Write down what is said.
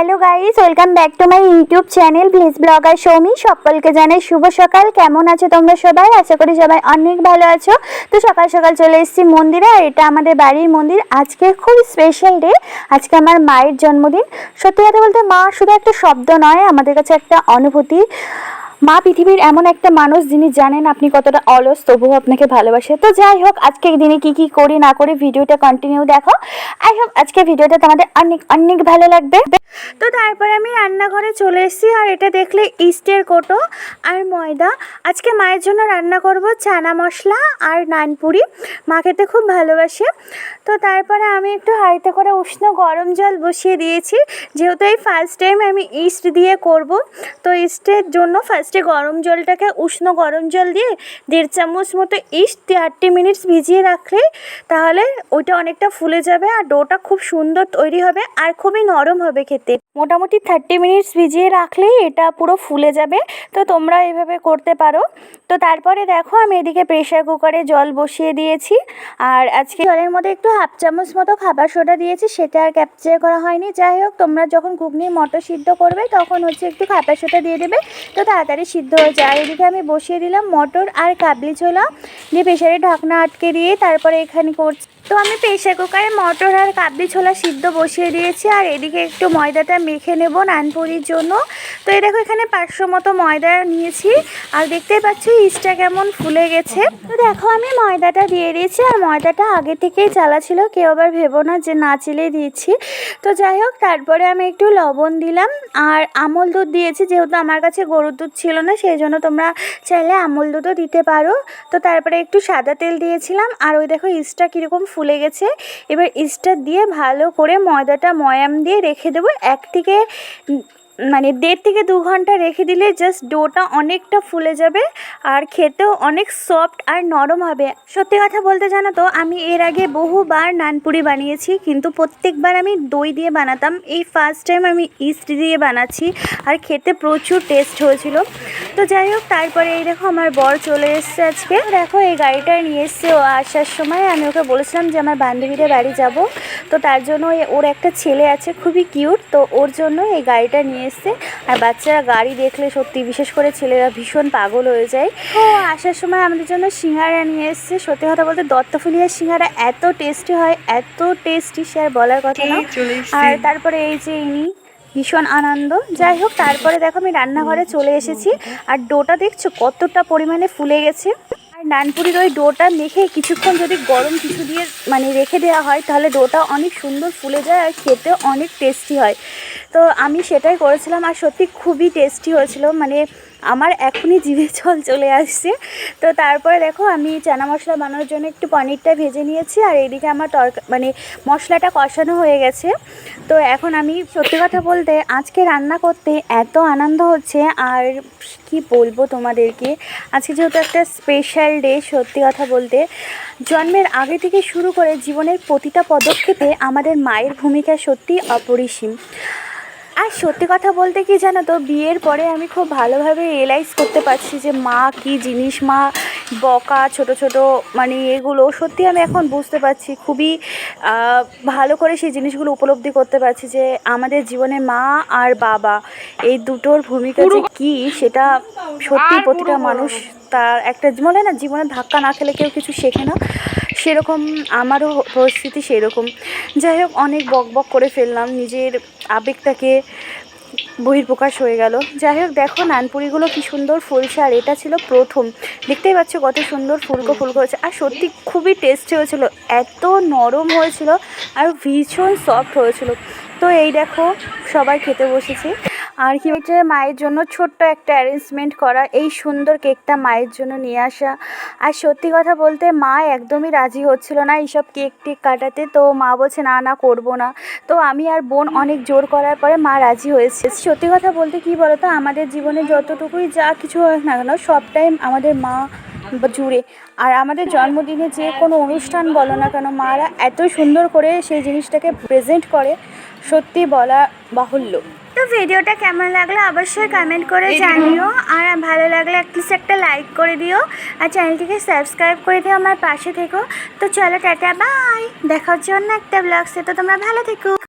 Hello guys welcome back to my YouTube channel Vij vlogger Soumi সকলকে জানাই শুভ সকাল। কেমন আছো তোমরা সবাই? আশা করি সবাই অনেক ভালো আছো। তো সকাল সকাল চলে এসেছি মন্দিরে আর এটা আমাদের বাড়ির মন্দির। আজকে খুব স্পেশাল ডে আজকে আমার মায়ের জন্মদিন। সত্যি কথা বলতে মা শুধু একটা শব্দ নয়, আমাদের কাছে একটা অনুভূতি। মা পৃথিবীর এমন একটা মানুষ যিনি জানেন আপনি কতটা অলস, তবুও আপনাকে ভালোবাসে। তো যাই হোক, আজকের দিনে কি কি করি, না করি, ভিডিওটা কন্টিনিউ দেখো। আই হোপ আজকে ভিডিওটা তোমাদের অনেক অনেক ভালো লাগবে। তো তারপরে আমি রান্নাঘরে চলে এসেছি, আর এটা দেখলে ইস্টের কোটো আর ময়দা। আজকে মায়ের জন্য রান্না করব চানা মশলা আর নানপুরি মা খেতে খুব ভালোবাসে। তো তারপরে আমি একটু হাঁড়িতে করে উষ্ণ গরম জল বসিয়ে দিয়েছি। যেহেতু এই ফার্স্ট টাইম আমি ইস্ট দিয়ে করব, তো ইস্টের জন্য ফার্স্টে গরম জলটাকে উষ্ণ গরম জল দিয়ে দেড় চামচ মতো ইস্ট থার্টি মিনিটস ভিজিয়ে রাখলে তাহলে ওইটা অনেকটা ফুলে যাবে আর ডোটা খুব সুন্দর তৈরি হবে আর খুবই নরম হবে খেতে। মোটামুটি থার্টি মিনিটস ভিজিয়ে রাখলেই এটা পুরো ফুলে যাবে। তো তোমরা এভাবে করতে পারো। তো তারপরে দেখো আমি এদিকে প্রেশার কুকারে জল বসিয়ে দিয়েছি। আর আজকে জলের মধ্যে একটু হাফ চামচ মতো খাবার সোডা দিয়েছি, সেটা আর ক্যাপচার করা হয়নি। যাই হোক, তোমরা যখন ঘুগনির মটর সিদ্ধ করবে তখন হচ্ছে একটু খাবার সোডা দিয়ে দেবে। তো তাড়াতাড়ি সিদ্ধ হয়ে যায়। এদিকে আমি বসিয়ে দিলাম মটর আর কাবলি ছোলা। দিয়ে প্রেশারে ঢাকনা আটকে দিয়ে তারপরে এখানে করছি। তো আমি প্রেশার কুকারে মটর আর কাবলি ছোলা সিদ্ধ বসিয়ে দিয়েছি। আর এদিকে একটু ময়দাটা মেখে নেব নানপুরির জন্য। তো এই দেখো এখানে পাঁচশো মতো ময়দা নিয়েছি। আর দেখতেই পাচ্ছ ইস্টটা কেমন ফুলে গেছে। তো দেখো আমি ময়দাটা দিয়ে দিয়েছি। আর ময়দাটা আগে থেকেই চালা ছিল। কেউ আবার ভেবো না যে না চিলে দিয়েছি। তো যাই হোক, তারপরে আমি একটু লবণ দিলাম। আর আমল দুধ দিয়েছি। যেহেতু আমার কাছে গরুর দুধ ছিল না সেই জন্য তোমরা চাইলে আমল দুধও দিতে পারো। তো তারপরে একটু সাদা তেল দিয়েছিলাম আর ওই দেখো ইস্টটা কীরকম ফুলে গেছে। এবার ইস্টটা দিয়ে ভালো করে ময়দাটা ময়াম দিয়ে রেখে দেবো। এক উম, মানে দেড় থেকে দু ঘণ্টা রেখে দিলে জাস্ট ডোটা অনেকটা ফুলে যাবে আর খেতেও অনেক সফট আর নরম হবে। সত্যি কথা বলতে জানো তো, আমি এর আগে বহুবার নানপুরি বানিয়েছি, কিন্তু প্রত্যেকবার আমি দই দিয়ে বানাতাম। এই ফার্স্ট টাইম আমি ইস্ট দিয়ে বানাচ্ছি আর খেতে প্রচুর টেস্ট হয়েছিল। তো যাই হোক, তারপরে এই দেখো আমার বর চলে এসছে আজকে। দেখো এই গাড়িটা নিয়ে এসছে ও আসার সময়। আমি ওকে বলেছিলাম যে আমার বান্ধবীদের বাড়ি যাব। তো তার জন্য ওর একটা ছেলে আছে খুবই কিউট। তো ওর জন্য এই গাড়িটা নিয়ে এসছে। আর বাচ্চারা গাড়ি দেখলে সত্যি বিশেষ করে ছেলেরা ভীষণ পাগল হয়ে যায়। ও আসার সময় আমাদের জন্য সিঙ্গারা নিয়ে এসছে। সত্যি কথা বলতে দত্তফুলিয়ার সিঙ্গারা এত টেস্টি হয় এত টেস্টি সে আর বলার কথা না। আর তারপরে এই যে ইনি ভীষণ আনন্দ। যাই হোক তারপরে দেখো আমি রান্নাঘরে চলে এসেছি। আর ডোটা দেখছ কতটা পরিমাণে ফুলে গেছে। আর নানপুরির ওই ডোটা মেখে কিছুক্ষণ যদি গরম কিছু দিয়ে মানে রেখে দেওয়া হয়, তাহলে ডোটা অনেক সুন্দর ফুলে যায় আর খেতে অনেক টেস্টি হয়। তো আমি সেটাই করেছিলাম আর সত্যি খুবই টেস্টি হয়েছিল। মানে আমার এখনই জিভে জল চলে আসছে। তো তারপরে দেখো আমি চানা মশলা বানানোর জন্য একটু পনিরটা ভেজে নিয়েছি আর এদিকে আমার তরকা মানে মশলাটা কষানো হয়ে গেছে। তো এখন আমি সত্যি কথা বলতে আজকে রান্না করতে এত আনন্দ হচ্ছে আর কি বলব তোমাদেরকে? আজকে যেহেতু একটা স্পেশাল ডে সত্যি কথা বলতে, জন্মের আগে থেকে শুরু করে জীবনের প্রতিটা পদক্ষেপে আমাদের মায়ের ভূমিকা সত্যি অপরিসীম। আর সত্যি কথা বলতে কি জানো তো বিয়ের পরে আমি খুব ভালোভাবে রিয়েলাইজ করতে পারছি যে মা কি জিনিস মা বকা ছোট ছোট মানে এগুলো সত্যি আমি এখন বুঝতে পারছি। খুবই ভালো করে সেই জিনিসগুলো উপলব্ধি করতে পারছি যে আমাদের জীবনে মা আর বাবা এই দুটোর ভূমিকা যে কী সেটা সত্যি প্রতিটা মানুষ তার একটা মনে না জীবনে ধাক্কা না খেলে কেউ কিছু শেখে না। সেরকম আমারও পরিস্থিতি সেরকম। যাই হোক অনেক বক বক করে ফেললাম নিজের আবেগটাকে বহির্প্রকাশ হয়ে গেল। যাই হোক, দেখো নানপুরিগুলো কি সুন্দর ফুলছে আর এটা ছিল প্রথম। দেখতেই পাচ্ছ কত সুন্দর ফুলকো ফুলকো হয়েছে। আর সত্যি খুবই টেস্টি হয়েছিল। এত নরম হয়েছিল আর ভীষণ সফট হয়েছিল। তো এই দেখো, সবাই খেতে বসেছে। আর কি হচ্ছে মায়ের জন্য ছোট্ট একটা অ্যারেঞ্জমেন্ট করা, এই সুন্দর কেকটা মায়ের জন্য নিয়ে আসা। আর সত্যি কথা বলতে মা একদমই রাজি হচ্ছিল না এইসব কেক টেক কাটাতে। তো মা বলছে, না না, করব না। তো আমি আর বোন অনেক জোর করার পরে মা রাজি হয়েছে। সত্যি কথা বলতে কি বলতো, আমাদের জীবনে যতটুকুই যা কিছু হোক না কেন সবটাই আমাদের মা জুড়ে। আর আমাদের জন্মদিনে যে কোনো অনুষ্ঠান বলো না কেন, মারা এত সুন্দর করে সেই জিনিসটাকে প্রেজেন্ট করে। সত্যি বলা বাহুল্য। তো ভিডিওটা কেমন লাগল অবশ্যই কমেন্ট করে জানিও। আর ভালো লাগলে প্লিজ একটা লাইক করে দিও। আর চ্যানেলটিকে সাবস্ক্রাইব করে দিও আমার পাশে থেকো। তো চলো টাটা বাই দেখার জন্য একটা ব্লগ সে তো তোমরা ভালো থেকো।